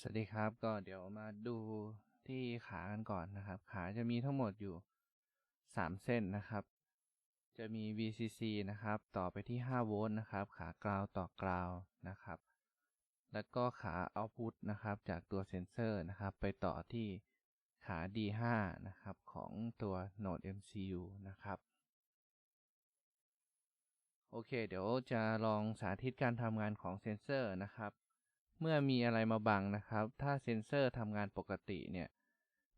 สวัสดีครับก็เดี๋ยวมาดูที่ขากันก่อนนะครับ ขาจะมีทั้งหมดอยู่ 3 เส้นนะครับ จะมี VCC นะครับ ต่อไปที่ 5 โวลต์นะครับ ขากราวต่อกราวนะครับ แล้วก็ขา Output นะครับ จากตัวเซนเซอร์นะครับ ไปต่อที่ขา D5 นะครับ ของตัว Node MCU นะครับโอเค เดี๋ยวจะลองสาธิตการทำงานของเซนเซอร์นะครับ เมื่อมีอะไรมาบังนะครับ ถ้าเซนเซอร์ทำงานปกติเนี่ย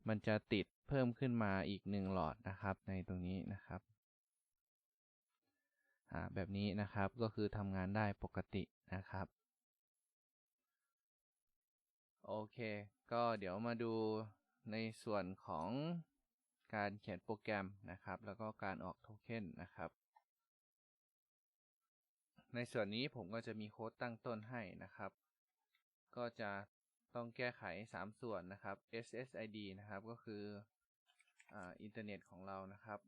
มันจะติดเพิ่มขึ้นมาอีก1หลอดนะครับ ในตรงนี้นะครับแบบนี้นะครับก็คือทำงานได้ปกตินะครับ โอเค ก็เดี๋ยวมาดูในส่วนของการเขียนโปรแกรมนะครับ แล้วก็การออกโทเค็นนะครับ ในส่วนนี้ผมก็จะมีโค้ดตั้งต้นให้นะครับ ก็จะต้องแก้ไข 3 ส่วนนะครับ SSID นะครับก็คืออินเทอร์เน็ตของเรานะครับ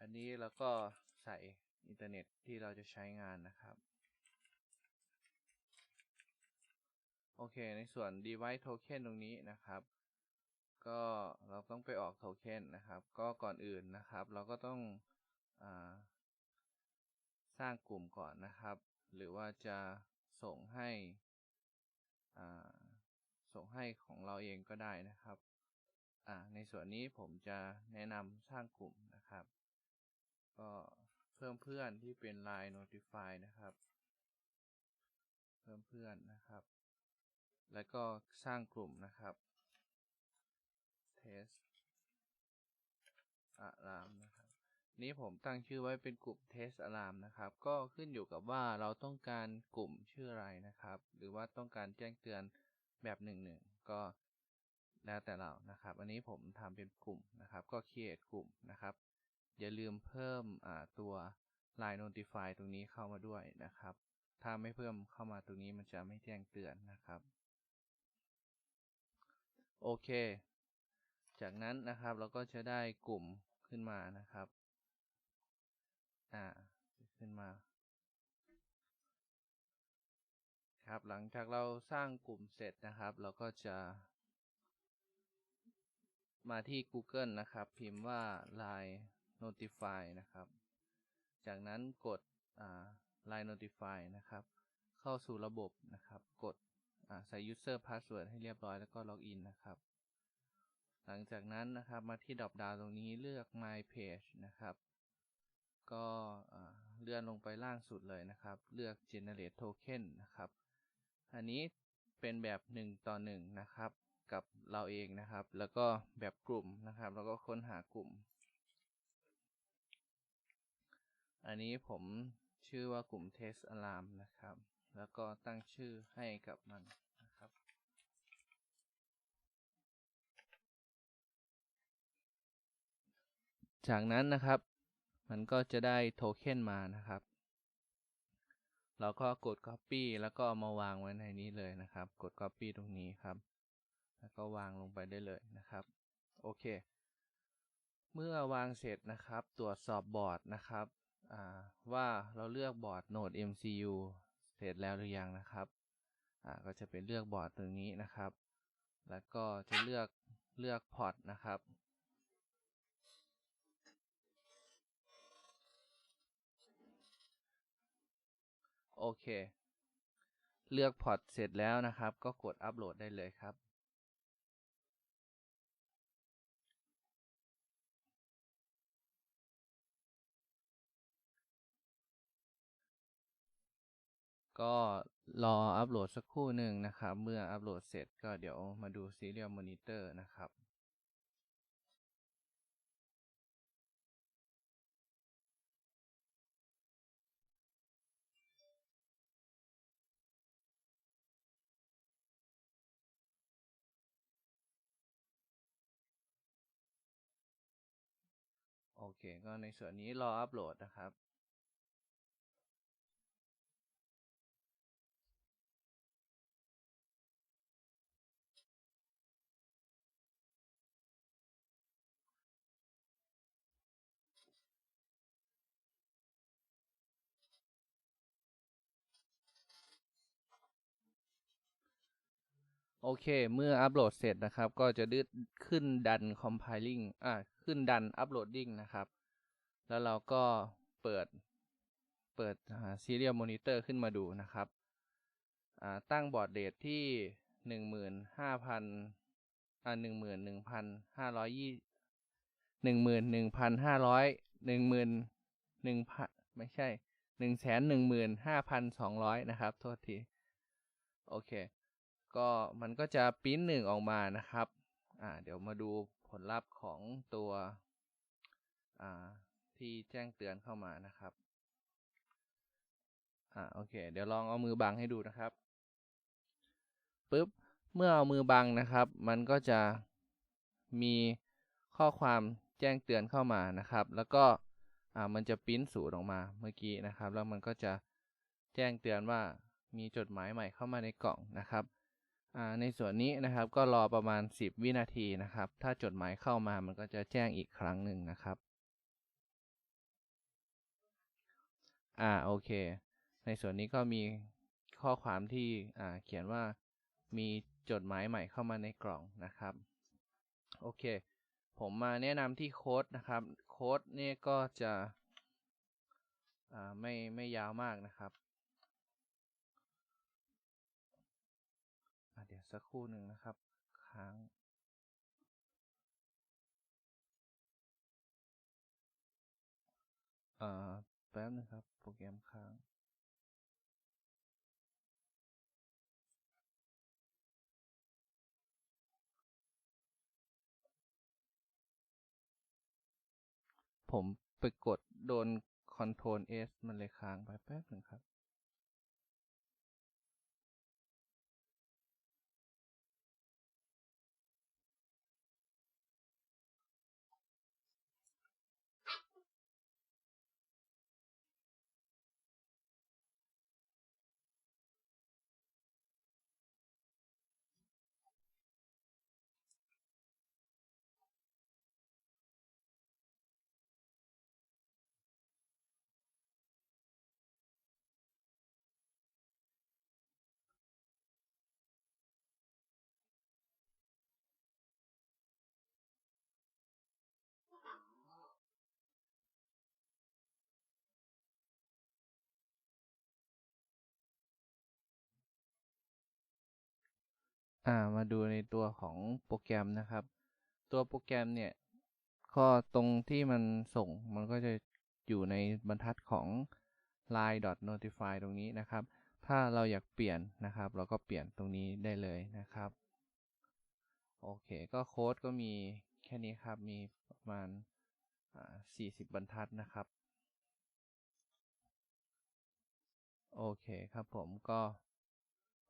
อันนี้เราก็ใส่อินเทอร์เน็ตที่เราจะใช้งานนะครับโอเค ในส่วน device token ตรงนี้นะครับ ก็เราต้องไปออกโทเค็นนะครับ ก็ก่อนอื่นนะครับ เราก็ต้อง สร้างกลุ่มก่อนนะครับ หรือว่าจะส่งให้ส่งให้ของเราเองก็ได้นะครับ ในส่วนนี้ผมจะแนะนำสร้างกลุ่มนะครับ ก็เพิ่มเพื่อนที่เป็น Line Notify นะครับ เพิ่มเพื่อนนะครับ แล้วก็สร้างกลุ่มนะครับ Test Alarm นะครับ นี้ผมตั้งชื่อไว้เป็นกลุ่ม Test Alarm นะครับ ก็ขึ้นอยู่กับว่าเราต้องการกลุ่มชื่ออะไรนะครับ หรือว่าต้องการแจ้งเตือนแบบหนึ่งหนึ่งก็แล้วแต่เรานะครับ อันนี้ผมทำเป็นกลุ่มนะครับ ก็ create กลุ่มนะครับ อย่าลืมเพิ่มตัว Line Notify ตรงนี้เข้ามาด้วยนะครับ ถ้าไม่เพิ่มเข้ามาตรงนี้มันจะไม่แจ้งเตือนนะครับ โอเค จากนั้นนะครับเราก็จะได้กลุ่มขึ้นมานะครับ อ่า ขึ้นมา ครับ หลังจากเราสร้างกลุ่มเสร็จนะครับ เราก็จะ มาที่ Google นะครับ พิมพ์ว่า Line Notify นะครับ จากนั้นกด Line Notify นะครับ เข้าสู่ระบบนะครับ กดใส่ User Password ให้เรียบร้อยแล้วก็ล็อกอินนะครับ หลังจากนั้นนะครับมาที่ดรอปดาวตรงนี้เลือก My Page นะครับ ก็เลื่อนลงไปล่างสุดเลยนะครับ เลือก Generate Token นะครับ อันนี้เป็นแบบ 1 ต่อ 1 นะครับ กับเราเองนะครับ แล้วก็แบบกลุ่มนะครับ แล้วก็ค้นหากลุ่ม อันนี้ผมชื่อว่ากลุ่ม Test Alarm นะครับ แล้วก็ตั้งชื่อให้กับมันนะครับจากนั้นนะครับ มันก็จะได้โทเค็นมานะครับ เราก็กด Copy แล้วก็มาวางไว้ในนี้เลยนะครับ กด Copy ตรงนี้ครับ แล้วก็วางลงไปได้เลยนะครับ โอเค เมื่อวางเสร็จนะครับ ตรวจสอบบอร์ดนะครับว่าเราเลือกบอร์ด Node MCU เสร็จแล้วหรือยังนะครับก็จะเป็นเลือกบอร์ดตรงนี้นะครับ แล้วก็จะเลือกเลือกพอร์ตนะครับ โอเค เลือกพอร์ตเสร็จแล้วนะครับ ก็กดอัปโหลดได้เลยครับ ก็รออัปโหลดสักครู่หนึ่งนะครับ เมื่ออัปโหลดเสร็จก็เดี๋ยวมาดู Serial Monitor นะครับ เคก็ในส่วนนี้รออัปโหลดนะครับ โอเค เมื่ออัปโหลดเสร็จนะครับ ก็จะดึดขึ้นดัน compiling อ่าขึ้นดัน uploading นะครับ แล้วเราก็เปิด เปิด serial monitor ขึ้นมาดูนะครับ อ่า ตั้งบอร์ดเรทที่หนึ่งหมื่นห้าพันอ่าหนึ่งหมื่นหนึ่งพันห้าร้อยยี่หนึ่งหมื่นหนึ่งพันห้าร้อยหนึ่งหมื่นหนึ่งพันไม่ใช่หนึ่งแสนหนึ่งหมื่นห้าพันสองร้อยนะครับ โทษที โอเค ก็มันก็จะปริ้นหนึ่งออกมานะครับอ่าเดี๋ยวมาดูผลลัพธ์ของตัวอ่าที่แจ้งเตือนเข้ามานะครับอ่าโอเค เดี๋ยวลองเอามือบังให้ดูนะครับปุ๊บเมื่อเอามือบังนะครับ มันก็จะมีข้อความแจ้งเตือนเข้ามานะครับ แล้วก็อ่ามันจะปริ้นสูตรออกมาเมื่อกี้นะครับ แล้วมันก็จะแจ้งเตือนว่ามีจดหมายใหม่เข้ามาในกล่องนะครับ ในส่วนนี้นะครับก็รอประมาณ 10 วินาทีนะครับ ถ้าจดหมายเข้ามามันก็จะแจ้งอีกครั้งหนึ่งนะครับ อ่าโอเค ในส่วนนี้ก็มีข้อความที่อ่าเขียนว่ามีจดหมายใหม่เข้ามาในกล่องนะครับ โอเค ผมมาแนะนำที่โค้ดนะครับ โค้ดนี่ก็จะ อ่าไม่ไม่ยาวมากนะครับ อะเดี๋ยว สักครู่หนึ่งนะครับ ค้างอ่อแป๊บนึงครับ โปรแกรมค้างผมไปกดโดน Ctrl S มันเลยค้างไปแป๊บหนึ่งครับ อ่ามาดูในตัวของโปรแกรมนะครับ ตัวโปรแกรมเนี่ยก็ตรงที่มันส่งมันก็จะอยู่ในบรรทัดของ line.notify ตรงนี้นะครับ ถ้าเราอยากเปลี่ยนนะครับ เราก็เปลี่ยนตรงนี้ได้เลยนะครับ โอเค ก็โค้ดก็มีแค่นี้ครับ มีประมาณ 40 บรรทัดนะครับ โอเคครับผมก็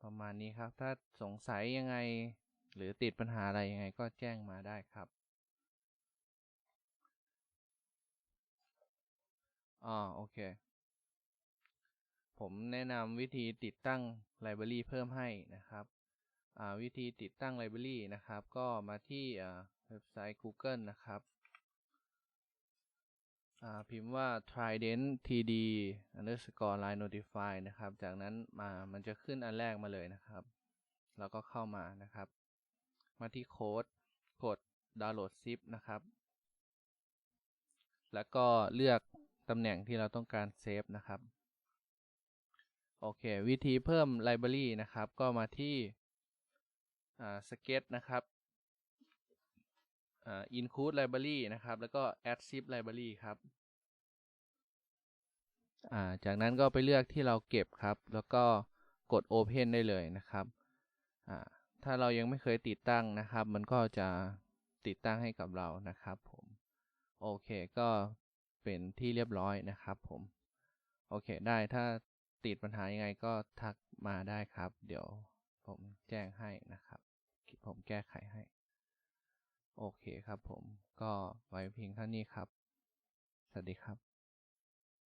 ประมาณนี้ครับ ถ้าสงสัยยังไง หรือติดปัญหาอะไรยังไงก็แจ้งมาได้ครับอ๋อโอเค ผมแนะนำวิธีติดตั้งไลบรารีเพิ่มให้นะครับอ่าวิธีติดตั้งไลบรารีนะครับ ก็มาที่เว็บไซต์ Google นะครับ พิมพ์ว่า trident td underscore line notify นะครับ จากนั้นมามันจะขึ้นอันแรกมาเลยนะครับ แล้วก็เข้ามานะครับ มาที่โค้ดกด download zip นะครับ แล้วก็เลือกตำแหน่งที่เราต้องการเซฟนะครับ โอเค วิธีเพิ่มไลบรารีนะครับ ก็มาที่อ่า sketch นะครับ include library นะครับ แล้วก็ add zip library ครับอ่าจากนั้นก็ไปเลือกที่เราเก็บครับ แล้วก็กด open ได้เลยนะครับอ่าถ้าเรายังไม่เคยติดตั้งนะครับ มันก็จะติดตั้งให้กับเรานะครับผมโอเคก็เป็นที่เรียบร้อยนะครับผมโอเคได้ถ้าติดปัญหายังไงก็ทักมาได้ครับ เดี๋ยวผมแจ้งให้นะครับ ผมแก้ไขให้ โอเคครับผมก็ไว้เพียงเท่านี้ครับ สวัสดีครับ